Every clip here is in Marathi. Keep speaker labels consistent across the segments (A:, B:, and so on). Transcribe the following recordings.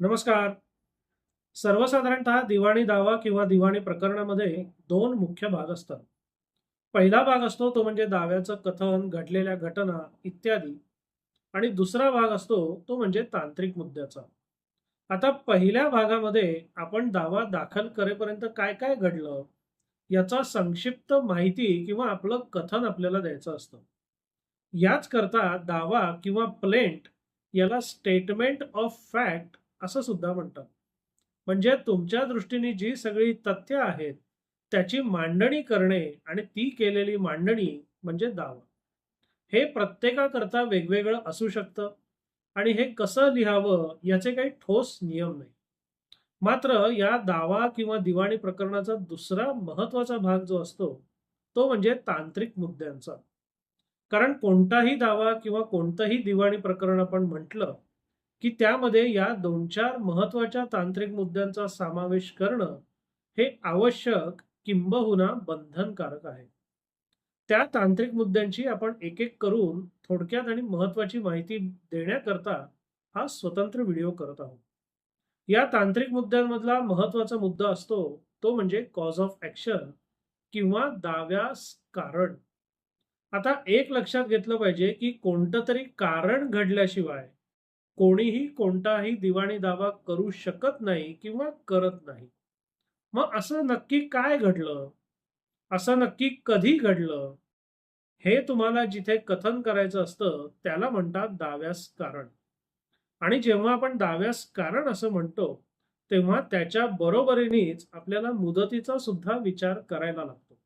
A: नमस्कार. सर्वसाधारणतः दिवाणी दावा किंवा दिवाणी प्रकरणामध्ये दोन मुख्य भाग असतात. पहिला भाग असतो तो म्हणजे दाव्याचं कथन, घडलेल्या घटना इत्यादी आणि दुसरा भाग असतो तो म्हणजे तांत्रिक मुद्द्याचा. आता पहिल्या भागामध्ये आपण दावा दाखल करेपर्यंत काय-काय घडलं, याचा संक्षिप्त माहिती किंवा आपलं कथन आपल्याला द्यायचं असतं. याच करता दावा किंवा प्लेंट याला स्टेटमेंट ऑफ फॅक्ट असं सुद्धा म्हणतात. म्हणजे तुमच्या दृष्टीने जी सगळी तथ्य आहेत, त्याची मांडणी करणे आणि ती केलेली मांडणी म्हणजे दावा. हे प्रत्येकाकरता वेगवेगळं असू शकतं आणि हे कसं लिहावं याचे काही ठोस नियम नाही. मात्र या दावा किंवा दिवाणी प्रकरणाचा दुसरा महत्त्वाचा भाग जो असतो, तो म्हणजे तांत्रिक मुद्द्यांचा. कारण कोणताही दावा किंवा कोणतंही दिवाणी प्रकरण आपण म्हटलं, की त्यामध्ये या दोन चार महत्त्वाच्या तांत्रिक मुद्द्यांचा समावेश करणं हे आवश्यक किंबहुना बंधनकारक आहे. त्या तांत्रिक मुद्द्यांची आपण एक-एक करून थोडक्यात आणि महत्वाची माहिती देण्याकरता हा स्वतंत्र व्हिडिओ करत आहोत. या तांत्रिक मुद्द्यांमधला महत्त्वाचा मुद्दा असतो, तो म्हणजे कॉज ऑफ ऍक्शन किंवा दाव्यास कारण. आता एक लक्षात घेतलं पाहिजे, की कोणतंतरी कारण घडल्याशिवाय कोणीही कोणताही दिवाणी दावा करू शकत नाही किंवा करत नाही. मग असं नक्की काय घडलं? असं नक्की कधी घडलं? हे तुम्हाला जिथे कथन करायचं असतं, त्याला म्हणतात दाव्यास कारण. आणि जेव्हा आपण दाव्यास कारण असं म्हणतो, तेव्हा त्याच्या बरोबरीनेच आपल्याला मुदतीचा सुद्धा विचार करायला लागतो.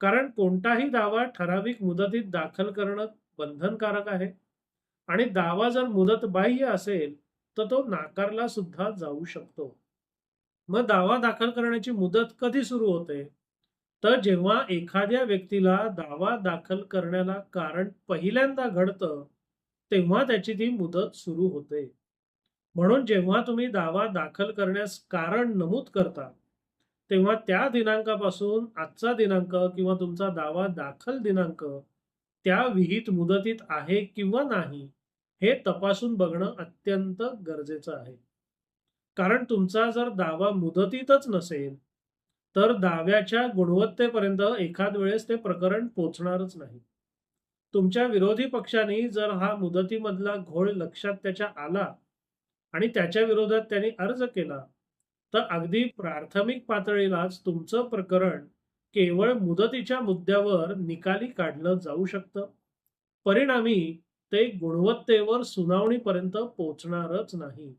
A: कारण कोणताही दावा ठराविक मुदतीत दाखल करणं बंधनकारक आहे आणि दावा जर मुदतबाह्य असेल, तर तो नाकारला सुद्धा जाऊ शकतो. मग दावा दाखल करण्याची मुदत कधी सुरू होते? तर जेव्हा एखाद्या व्यक्तीला दावा दाखल करण्याला कारण पहिल्यांदा घडतं, तेव्हा त्याची ती मुदत सुरू होते. म्हणून जेव्हा तुम्ही दावा दाखल करण्यास कारण नमूद करता, तेव्हा त्या दिनांकापासून आजचा दिनांक किंवा तुमचा दावा दाखल दिनांक त्या विहित मुदतीत आहे किंवा नाही, हे तपासून बघणं अत्यंत गरजेचं आहे. कारण तुमचा जर दावा मुदतीतच नसेल, तर दाव्याच्या गुणवत्तेपर्यंत एखाद वेळेस ते प्रकरण पोचणारच नाही. तुमच्या विरोधी पक्षाने जर हा मुदतीमधला घोळ लक्षात त्याच्या आला आणि त्याच्या विरोधात त्यांनी अर्ज केला, तर अगदी प्राथमिक पातळीलाच तुमचं प्रकरण केवळ मुदतीच्या मुद्द्यावर निकाली काढलं जाऊ शकतं. परिणामी ते गुणवत्तेवर सुनावणीपर्यंत पोहोचणारच नाही.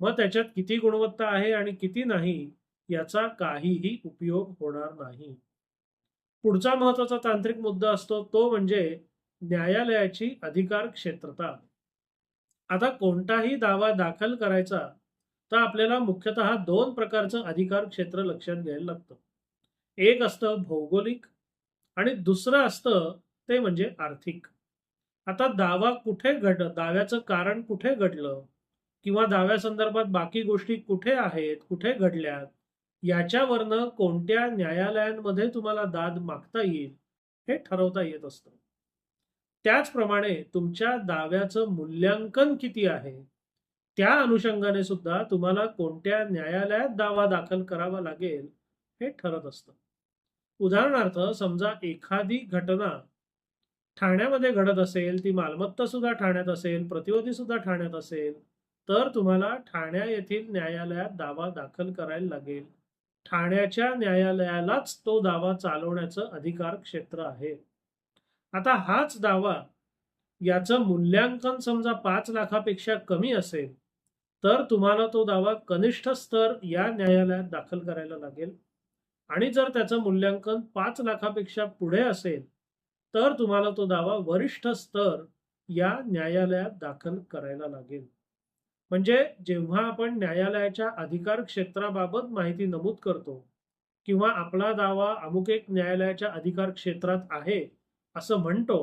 A: मग त्याच्यात किती गुणवत्ता आहे आणि किती नाही, याचा काहीही उपयोग होणार नाही. पुढचा महत्त्वाचा तांत्रिक मुद्दा असतो तो म्हणजे न्यायालयाची अधिकार क्षेत्रता. आता कोणताही दावा दाखल करायचा, तर आपल्याला मुख्यतः दोन प्रकारचं अधिकार क्षेत्र लक्षात घ्यायला लागतं. एक असतं भौगोलिक आणि दुसरं असतं ते म्हणजे आर्थिक. आता दावा कुठे घड दाव्याचं कारण कुठे घडलं किंवा दाव्यासंदर्भात बाकी गोष्टी कुठे आहेत, कुठे घडल्यात, याच्यावरनं कोणत्या न्यायालयांमध्ये तुम्हाला दाद मागता येईल, हे ठरवता येत असतं. त्याचप्रमाणे तुमच्या दाव्याचं मूल्यांकन किती आहे, त्या अनुषंगाने सुद्धा तुम्हाला कोणत्या न्यायालयात दावा दाखल करावा लागेल, हे ठरत असतं. उदाहरणार्थ समजा एखादी घटना ठाण्यामध्ये घडत असेल, ती मालमत्ता सुद्धा ठाण्यात असेल, प्रतिवादी सुद्धा ठाण्यात असेल, तर तुम्हाला ठाण्या येथील न्यायालयात दावा दाखल करायला लागेल. ठाण्याच्या न्यायालयालाच तो दावा चालवण्याचं अधिकार क्षेत्र आहे. आता हाच दावा याचं मूल्यांकन समजा पाच लाखापेक्षा कमी असेल, तर तुम्हाला तो दावा कनिष्ठ स्तर या न्यायालयात दाखल करायला लागेल आणि जर त्याचं मूल्यांकन पाच लाखापेक्षा पुढे असेल, तर तुम्हाला तो दावा वरिष्ठ स्तर या न्यायालयात दाखल करायला लागेल. म्हणजे जेव्हा आपण न्यायालयाच्या अधिकार क्षेत्राबाबत माहिती नमूद करतो किंवा आपला दावा अमुक एक न्यायालयाच्या अधिकार क्षेत्रात आहे, असं म्हणतो,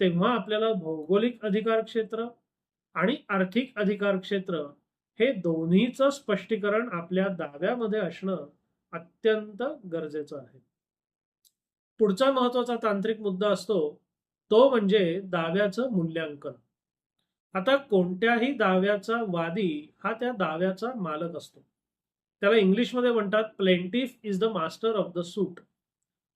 A: तेव्हा आपल्याला भौगोलिक अधिकार क्षेत्र आणि आर्थिक अधिकार क्षेत्र हे दोन्हीचं स्पष्टीकरण आपल्या दाव्यामध्ये असणं अत्यंत गरजेचं आहे. पुढचा महत्त्वाचा तांत्रिक मुद्दा असतो, तो म्हणजे दाव्याचं मूल्यांकन. आता कोणत्याही दाव्याचा वादी हा त्या दाव्याचा मालक असतो त्याला इंग्लिशमध्ये म्हणतात plaintiff is the master of the suit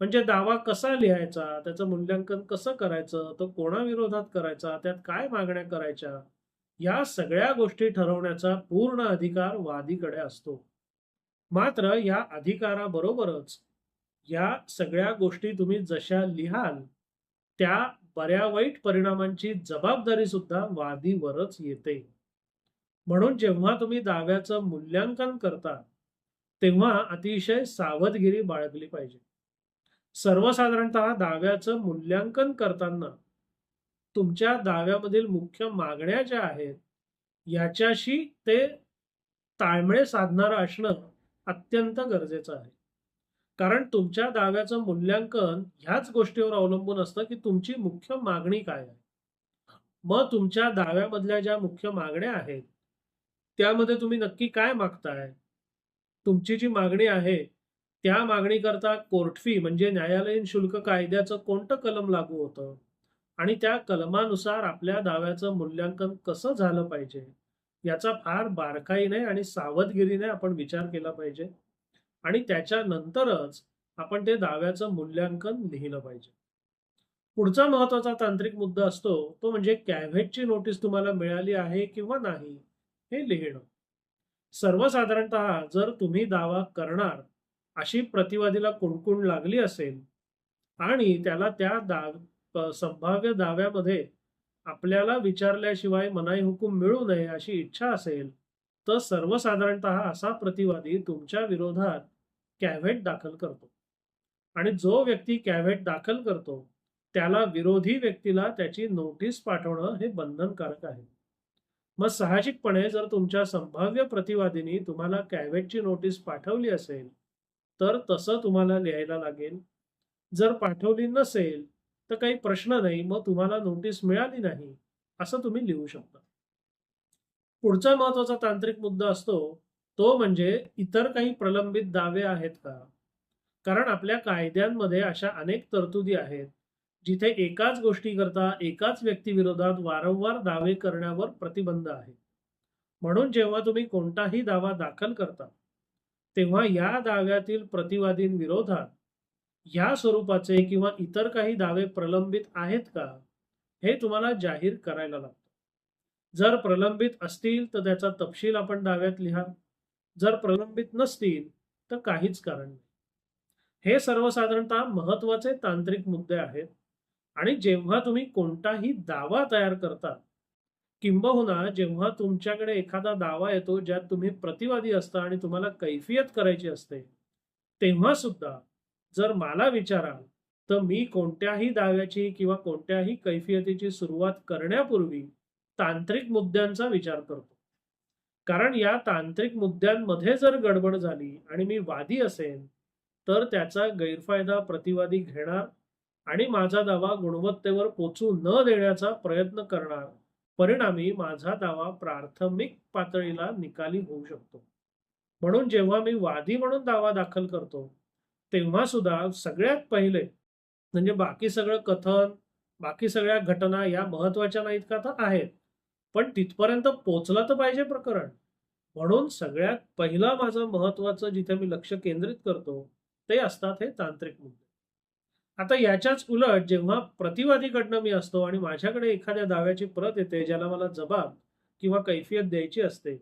A: म्हणजे दावा कसा लिहायचा त्याचं मूल्यांकन कसं करायचं तो कोणाविरोधात करायचा त्यात काय मागण्या करायच्या या सगळ्या गोष्टी ठरवण्याचा पूर्ण अधिकार वादीकडे असतो मात्र या अधिकाराबरोबरच या सगळ्या गोष्टी तुम्ही जशा लिहाल त्या बऱ्या वाईट परिणामांची जबाबदारी सुद्धा वादीवरच येते. म्हणून जेव्हा तुम्ही दाव्याचं मूल्यांकन करता तेव्हा अतिशय सावधगिरी बाळगली पाहिजे. सर्वसाधारणतः दाव्याचं मूल्यांकन करताना तुमच्या दाव्यामधील मुख्य मागण्या ज्या आहेत याच्याशी ते ताळमेळ साधणारं असणं अत्यंत गरजेचं आहे. कारण तुमच्या दाव्याचं मूल्यांकन ह्याच गोष्टीवर अवलंबून असतं की तुमची मुख्य मागणी काय आहे. मग तुमच्या दाव्यामधल्या ज्या मुख्य मागण्या आहेत त्यामध्ये तुम्ही नक्की काय मागताय? तुमची जी मागणी आहे त्या मागणीकरता कोर्ट फी म्हणजे न्यायालयीन शुल्क कायद्याचं कोणतं कलम लागू होतं? आणि त्या कलमानुसार आपल्या दाव्याचं मूल्यांकन कसं झालं पाहिजे? याचा फार बारकाईने आणि सावधगिरीने आपण विचार केला पाहिजे. आणि त्याच्यानंतरच आपण ते दाव्याचं मूल्यांकन लिहिलं पाहिजे. पुढचा महत्त्वाचा तांत्रिक मुद्दा असतो तो म्हणजे कॅव्हेटची नोटीस तुम्हाला मिळाली आहे किंवा नाही हे लिहिणं. सर्वसाधारणतः जर तुम्ही दावा करणार अशी प्रतिवादीला कुणकुण लागली असेल आणि त्याला त्या दाव संभाव्य दाव्यामध्ये आपल्याला विचारल्याशिवाय मनाई हुकूम मिळू नये अशी इच्छा असेल तर सर्वसाधारणतः असा प्रतिवादी तुमच्या विरोधात कॅव्हेट दाखल करतो. आणि जो व्यक्ती कॅव्हेट दाखल करतो त्याला विरोधी व्यक्तीला त्याची नोटीस पाठवणं हे बंधनकारक आहे. मग साहजिकपणे जर तुमच्या संभाव्य प्रतिवादीनी तुम्हाला कॅव्हेटची नोटीस पाठवली असेल तर तसं तुम्हाला लिहायला लागेल. जर पाठवली नसेल तर काही प्रश्न नाही मग तुम्हाला नोटीस मिळाली नाही असं तुम्ही लिहू शकता. पुढचा महत्त्वाचा तांत्रिक मुद्दा असतो तो म्हणजे इतर काही प्रलंबित दावे आहेत का? कारण आपल्या कायद्यांमध्ये अशा अनेक तरतुदी आहेत जिथे एकाच गोष्टीकरता एकाच व्यक्तीविरोधात वारंवार दावे करण्यावर प्रतिबंध आहे. म्हणून जेव्हा तुम्ही कोणताही दावा दाखल करता तेव्हा या दाव्यातील प्रतिवादींविरोधात ह्या स्वरूपाचे किंवा इतर काही दावे प्रलंबित आहेत का? हे तुम्हाला जाहीर करायला लागतं. जर प्रलंबित असतील तर त्याचा तपशील आपण दाव्यात लिहा. जर प्रलंबित नसतील तर काहीच कारण नाही. हे सर्वसाधारणतः महत्त्वाचे तांत्रिक मुद्दे आहेत. आणि जेव्हा तुम्ही कोणताही दावा तयार करता किंबहुना जेव्हा तुमच्याकडे एखादा दावा येतो ज्यात तुम्ही प्रतिवादी असता आणि तुम्हाला कैफियत करायची असते तेव्हा सुद्धा जर मला विचाराल तर मी कोणत्याही दाव्याची किंवा कोणत्याही कैफियतीची सुरुवात करण्यापूर्वी तांत्रिक मुद्द्यांचा विचार करतो. कारण या तांत्रिक मुद्द्यांमध्ये जर गडबड झाली आणि मी वादी असेल तर त्याचा गैरफायदा प्रतिवादी घेणार आणि माझा दावा गुणवत्तेवर पोचू न देण्याचा प्रयत्न करणार परिणामी माझा दावा प्राथमिक पातळीला निकाली होऊ शकतो. म्हणून जेव्हा मी वादी म्हणून दावा दाखल करतो तेव्हा सुद्धा सगळ्यात पहिले म्हणजे बाकी सगळं कथन बाकी सगळ्या घटना या महत्त्वाच्या नाहीत का? तर आहेत. पण तिथपर्यंत पोचलं तर पाहिजे प्रकरण. म्हणून सगळ्यात पहिला माझं महत्वाचं जिथे मी लक्ष केंद्रित करतो ते असतात हे तांत्रिक मुद्दे. आता याच्याच उलट जेव्हा प्रतिवादीकडनं मी असतो आणि माझ्याकडे एखाद्या दाव्याची प्रत येते ज्याला मला जबाब किंवा कैफियत द्यायची असते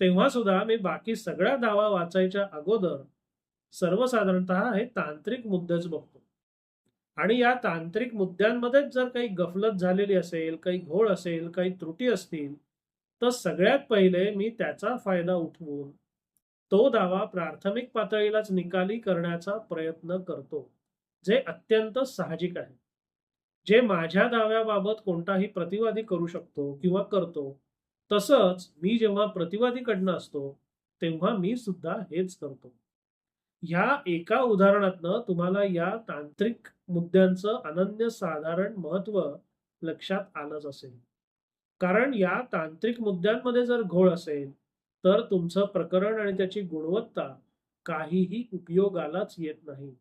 A: तेव्हा सुद्धा मी बाकी सगळ्या दावा वाचायच्या अगोदर सर्वसाधारणतः हे तांत्रिक मुद्देच बघतो. आणि या तांत्रिक मुद्द्यांमध्येच जर काही गफलत झालेली असेल काही घोळ असेल काही त्रुटी असतील तर सगळ्यात पहिले मी त्याचा फायदा उठवून तो दावा प्राथमिक पातळीलाच निकाली करण्याचा प्रयत्न करतो जे अत्यंत साहजिक आहे. जे माझ्या दाव्याबाबत कोणताही प्रतिवादी करू शकतो किंवा करतो तसंच मी जेव्हा प्रतिवादीकडनं असतो तेव्हा मी सुद्धा हेच करतो. ह्या एका उदाहरणातनं तुम्हाला या तांत्रिक मुद्द्यांचं अनन्य साधारण महत्त्व लक्षात आलंच असेल. कारण या तांत्रिक मुद्द्यांमध्ये जर घोळ असेल तर तुमचं प्रकरण आणि त्याची गुणवत्ता काहीही उपयोगालाच येत नाही.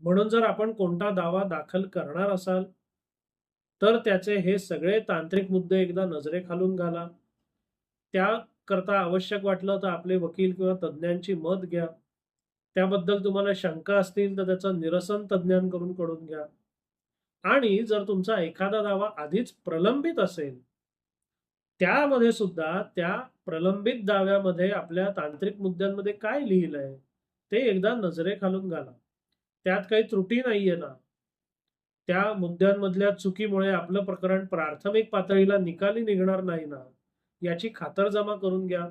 A: म्हणून जर आपण कोणता दावा दाखल करणार असाल तर त्याचे हे सगळे तांत्रिक मुद्दे एकदा नजरेखालून घाला. त्याकरता आवश्यक वाटलं तर आपले वकील किंवा तज्ज्ञांची मत घ्या. त्याबद्दल तुम्हाला शंका असतील तर त्याचं निरसन तज्ज्ञांकडून करून घ्या. आणि जर तुमचा एखादा दावा आधीच प्रलंबित असेल त्यामध्ये सुद्धा त्या प्रलंबित दाव्यामध्ये आपल्या तांत्रिक मुद्द्यांमध्ये काय लिहिलंय ते एकदा नजरेखालून घाला. त्यात काही त्रुटी नाहीये ना. त्या मुद्द्यांमधल्या चुकीमुळे आपलं प्रकरण प्राथमिक पातळीला निकाली निघणार नाही ना. याची खातरजमा करून घ्या.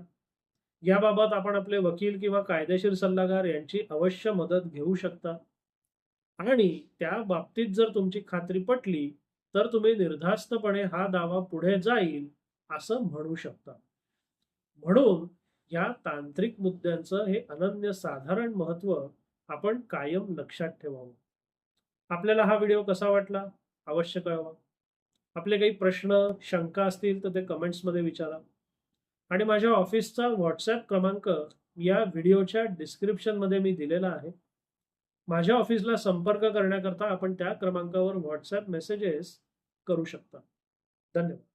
A: याबाबत आपण आपले वकील किंवा कायदेशीर सल्लागार यांची अवश्य मदत घेऊ शकता. आणि त्या बाबतीत जर तुमची खात्री पटली तर तुम्ही निर्धास्तपणे हा दावा पुढे जाईल असं म्हणू शकता. म्हणून या तांत्रिक मुद्द्यांचं हे अनन्य साधारण महत्त्व आपण कायम लक्षात ठेवावं. आपल्याला हा व्हिडिओ कसा वाटला? अवश्य कळवा. आपले काही प्रश्न शंका असतील तर ते कमेंट्समध्ये विचारा. आणि माझ्या ऑफिसचा व्हॉट्सॲप क्रमांक या व्हिडिओच्या डिस्क्रिप्शनमध्ये मी दिलेला आहे. माझ्या ऑफिसला संपर्क करण्याकरता आपण त्या क्रमांकावर व्हॉट्सॲप मेसेजेस करू शकता. धन्यवाद.